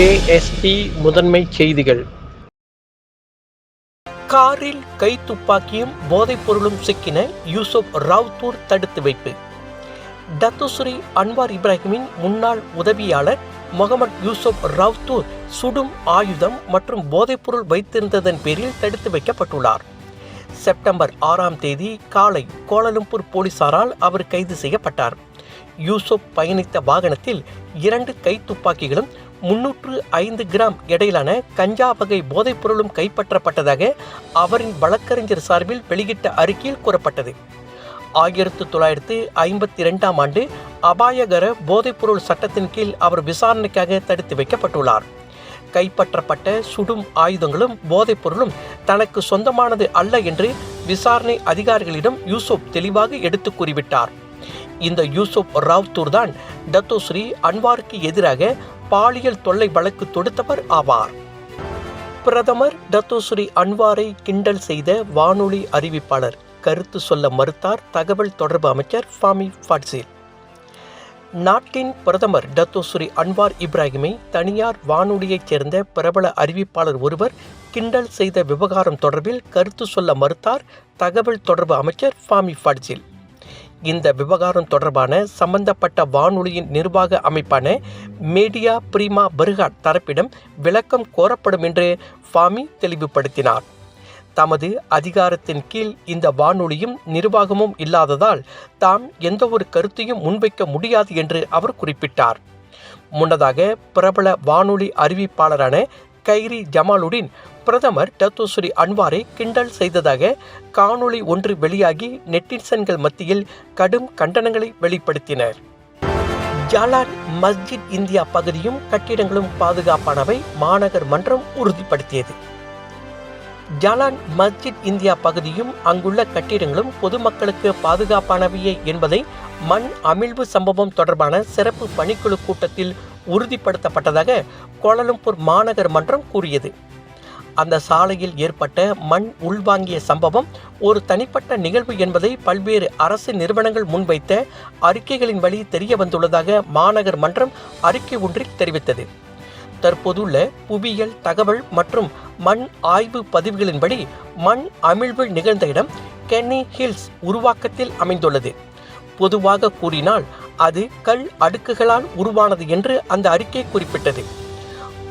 KST முதன்மை செய்திகள். காரில் கை துப்பாக்கியும் போதைப் பொருளும் சிக்கின யூசுப் ராவ்தூர் தடுத்து வைப்பு. டத்துஸ்ரீ அன்வார் இப்ராஹிமின் முன்னாள் உதவியாளர் முகமது யூசுப் ராவ்தூர் சுடும் ஆயுதம் மற்றும் போதைப்பொருள் வைத்திருந்ததன் பேரில் தடுத்து வைக்கப்பட்டுள்ளார். செப்டம்பர் ஆறாம் தேதி காலை கோலலம்பூர் போலீசாரால் அவர் கைது செய்யப்பட்டார். யூசுப் பயணித்த வாகனத்தில் இரண்டு கை துப்பாக்கிகளும் முன்னூற்று ஐந்து கிராம் எடையிலான கஞ்சா வகை போதைப் பொருளும் கைப்பற்றப்பட்டதாக அவரின் வழக்கறிஞர் சார்பில் வெளியிட்ட அறிக்கையில் கூறப்பட்டது. ஆயிரத்து தொள்ளாயிரத்து ஐம்பத்தி இரண்டாம் ஆண்டு அபாயகர போதைப்பொருள் சட்டத்தின் கீழ் அவர் விசாரணைக்காக தடுத்து வைக்கப்பட்டுள்ளார். கைப்பற்றப்பட்ட சுடும் ஆயுதங்களும் போதைப் பொருளும் தனக்கு சொந்தமானது அல்ல என்று விசாரணை அதிகாரிகளிடம் யூசுப் தெளிவாக எடுத்து கூறிவிட்டார். இந்த யூசுப் ராவ்தூர் தான் தத்தோஸ்ரீ அன்வாருக்கு எதிராக பாலியல் தொல்லை வழக்கு தொடுத்தவர் ஆவார். பிரதமர் டத்தோஸ்ரீ அன்வாரை கிண்டல் செய்த வானொலி அறிவிப்பாளர் கருத்து சொல்ல மறுத்தார் தகவல் தொடர்பு அமைச்சர் ஃபாமி ஃபாட்சில் நாட்டின் பிரதமர் டத்தோஸ்ரீ அன்வார் இப்ராஹிமை தனியார் வானொலியைச் சேர்ந்த பிரபல அறிவிப்பாளர் ஒருவர் கிண்டல் செய்த விவகாரம் தொடர்பில் கருத்து சொல்ல மறுத்தார் தகவல் தொடர்பு அமைச்சர் ஃபாமி ஃபாட்சில் இந்த விவகாரம் தொடர்பான சம்பந்தப்பட்ட வானொலியின் நிர்வாக அமைப்பான மீடியா பிரிமா பர்காட் தரப்பிடம் விளக்கம் கோரப்படும் என்று ஃபாமி தெளிவுபடுத்தினார். தமது அதிகாரத்தின் கீழ் இந்த வானொலியும் நிர்வாகமும் இல்லாததால் தாம் எந்த ஒரு கருத்தையும் முன்வைக்க முடியாது என்று அவர் குறிப்பிட்டார். முன்னதாக பிரபல வானொலி அறிவிப்பாளரான கைரி ஜமாலுடன் பிரதமர் டத்தோஸ்ரீ அன்வாரை கிண்டல் செய்ததாக காணொளி ஒன்று வெளியாகி நெட்டிசன்கள் மத்தியில் கடும் கண்டனங்களை வெளிப்படுத்தினர். ஜாலான் மஸ்ஜித் இந்தியா பகுதியும் கட்டிடங்களும் பாதுகாப்பானவை மாநகர் மன்றம் உறுதிப்படுத்தியது. ஜாலான் மஸ்ஜித் இந்தியா பகுதியும் அங்குள்ள கட்டிடங்களும் பொதுமக்களுக்கு பாதுகாப்பானவையே என்பதை மண் அமிழ்வு சம்பவம் தொடர்பான சிறப்பு பணிக்குழு கூட்டத்தில் உறுதிப்படுத்தப்பட்டதாக கோலாலம்பூர் மாநகர் மன்றம் கூறியது. அந்த சாலையில் ஏற்பட்ட மண் உள்வாங்கிய சம்பவம் ஒரு தனிப்பட்ட நிகழ்வு என்பதை பல்வேறு அரசு நிறுவனங்கள் முன்வைத்த அறிக்கைகளின் வழி தெரிய வந்துள்ளதாக மாநகர் மன்றம் அறிக்கை ஒன்றில் தெரிவித்தது. தற்போதுள்ள புவியியல் தகவல் மற்றும் மண் ஆய்வு பதிவுகளின்படி மண் அமிழ்வு நிகழ்ந்த இடம் கென்னி ஹில்ஸ் உருவாக்கத்தில் அமைந்துள்ளது. பொதுவாக கூறினால் அது கல் அடுக்குகளால் உருவானது என்று அந்த அறிக்கை குறிப்பிட்டது.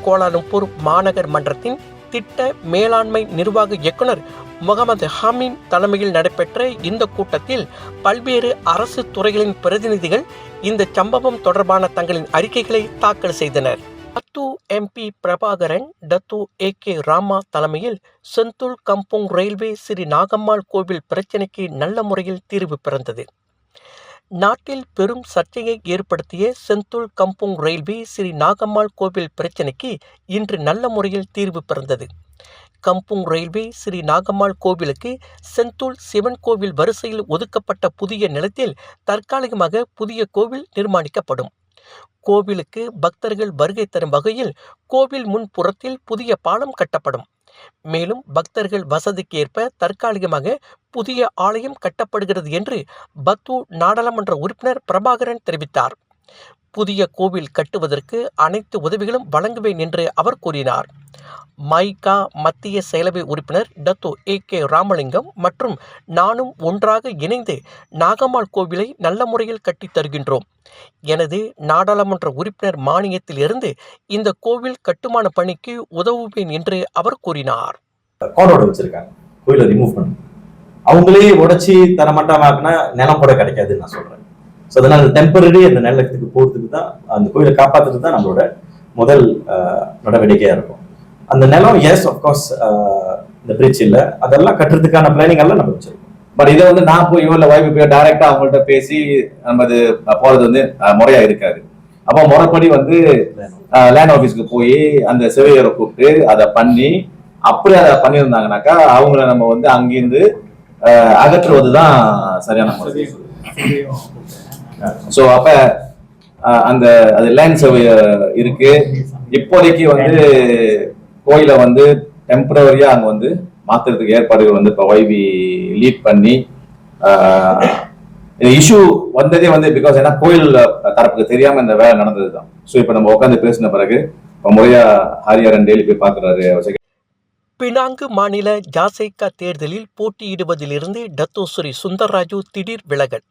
கோலாலம்பூர் மாநகர் மன்றத்தின் திட்ட மேலாண்மை நிர்வாக இயக்குனர் முகமது ஹமீன் தலைமையில் நடைபெற்ற இந்த கூட்டத்தில் பல்வேறு அரசு துறைகளின் பிரதிநிதிகள் இந்த சம்பவம் தொடர்பான தங்களின் அறிக்கைகளை தாக்கல் செய்தனர். அத்து MP Prabakaran Datuk A K Rama தலைமையில் Sentul Kampung railway Sri Nagammal கோவில் பிரச்சினைக்கு நல்ல முறையில் தீர்வு பிறந்தது. நாட்டில் பெரும் சர்ச்சையை ஏற்படுத்திய Sentul Kampung railway Sri Nagammal கோவில் பிரச்சினைக்கு இன்று நல்ல முறையில் தீர்வு பிறந்தது. கம்புங் ரயில்வே ஸ்ரீ நாகம்மாள் கோவிலுக்கு செந்தூல் சிவன் கோவில் வரிசையில் ஒதுக்கப்பட்ட புதிய நிலத்தில் தற்காலிகமாக புதிய கோவில் நிர்மாணிக்கப்படும். கோவிலுக்கு பக்தர்கள் வருகை தரும் வகையில் கோவில் முன்புறத்தில் புதிய பாலம் கட்டப்படும். மேலும் பக்தர்கள் வசதிக்கு ஏற்ப தற்காலிகமாக புதிய ஆலயம் கட்டப்படுகிறது என்று பத்து நாடாளுமன்ற உறுப்பினர் பிரபாகரன் தெரிவித்தார். புதிய கோவில் கட்டுவதற்கு அனைத்து உதவிகளும் வழங்குவேன் என்று அவர் கூறினார். மைகா மத்திய செயலவை உறுப்பினர் டத்து ஏ கே ராமலிங்கம் மற்றும் நானும் ஒன்றாக இணைந்து நாகம்மாள் கோவிலை நல்ல முறையில் கட்டித் தருகின்றோம். எனது நாடாளுமன்ற உறுப்பினர் மானியத்தில் இருந்து இந்த கோவில் கட்டுமான பணிக்கு உதவுவேன் என்று அவர் கூறினார். அவங்களே உடைச்சி தரமட்டமாக்குனா நிலம் கூட கிடைக்காதுன்னு நான் சொல்றேன். ஸோ அதனால டெம்பரரி அந்த நிலத்துக்கு போகிறதுக்கு தான் அந்த கோயிலை காப்பாத்துறது தான் நம்மளோட முதல் நடவடிக்கையாக நடவடிக்கையா இருக்கும். அந்த நிலம் எஸ் அஃப்கோர்ஸ் இந்த பிரிட்ஜ் இல்லை. அதெல்லாம் கட்டுறதுக்கான பிளானிங் எல்லாம் நம்ம வச்சிருக்கோம். பட் இதை வந்து நான் போய் இவ்வளோ வாய்ப்பு போய் டைரக்டா அவங்கள்ட்ட பேசி நம்ம இது போறது வந்து முறையா இருக்காது. அப்போ முறைப்படி வந்து லேண்ட் ஆஃபீஸ்க்கு போய் அந்த சிவையரை கூப்பிட்டு அதை பண்ணி அப்படி அதை பண்ணியிருந்தாங்கனாக்கா அவங்கள நம்ம வந்து அங்கிருந்து அகற்றுவது தான் சரியான முறை. ஸோ அப்ப அந்த அது லேண்ட் சர்வே இருக்கு. இப்போதைக்கு வந்து கோயிலை வந்து டெம்பரவரியா அங்க வந்து மாத்துறதுக்கு ஏற்பாடுகள் வந்து இப்போ வைவி லீட் பண்ணி இஷ்யூ வந்ததே வந்து பிகாஸ் ஏன்னா கோயில் தரப்புக்கு தெரியாம இந்த வேலை நடந்தது தான் ஸோ இப்போ நம்ம உட்காந்து பேசின பிறகு இப்ப முறையா ஹரிஹரன் டெய்லி போய் பாக்குறாரு பினாங்கு மாநில ஜாசைக்கா தேர்தலில் போட்டியிடுவதிலிருந்து டத்தோசுரி சுந்தர்ராஜு திடீர் விலகல்.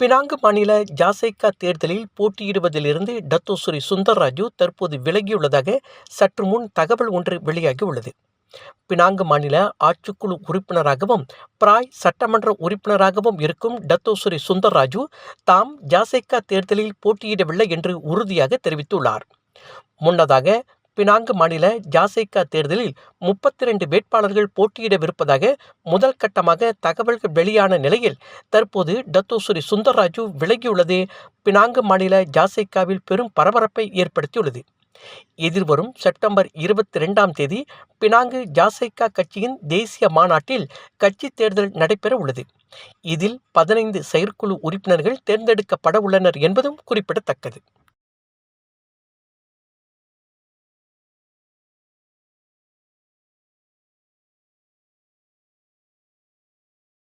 பினாங்கு மாநில ஜாசைக்கா தேர்தலில் போட்டியிடுவதிலிருந்து டத்தோஸ்ரீ சுந்தர்ராஜு தற்போது விலகியுள்ளதாக சற்று முன் தகவல் ஒன்று வெளியாகியுள்ளது. பினாங்கு மாநில ஆட்சிக்குழு உறுப்பினராகவும் பிராய் சட்டமன்ற உறுப்பினராகவும் இருக்கும் டத்தோஸ்ரீ சுந்தர்ராஜு தாம் ஜாசைக்கா தேர்தலில் போட்டியிடவில்லை என்று உறுதியாக தெரிவித்துள்ளார். முன்னதாக பினாங்கு மாநில ஜாசைக்கா தேர்தலில் முப்பத்தி ரெண்டு வேட்பாளர்கள் போட்டியிடவிருப்பதாக முதல் கட்டமாக தகவல்கள் வெளியான நிலையில் தற்போது டத்தோசுரி சுந்தர்ராஜு விலகியுள்ளது. பினாங்கு மாநில ஜாசைக்காவில் பெரும் பரபரப்பை ஏற்படுத்தியுள்ளது. எதிர்வரும் செப்டம்பர் இருபத்தி ரெண்டாம் தேதி பினாங்கு ஜாசைக்கா கட்சியின் தேசிய மாநாட்டில் கட்சி தேர்தல் நடைபெற உள்ளது. இதில் பதினைந்து செயற்குழு உறுப்பினர்கள் தேர்ந்தெடுக்கப்பட உள்ளனர் என்பதும் குறிப்பிடத்தக்கது.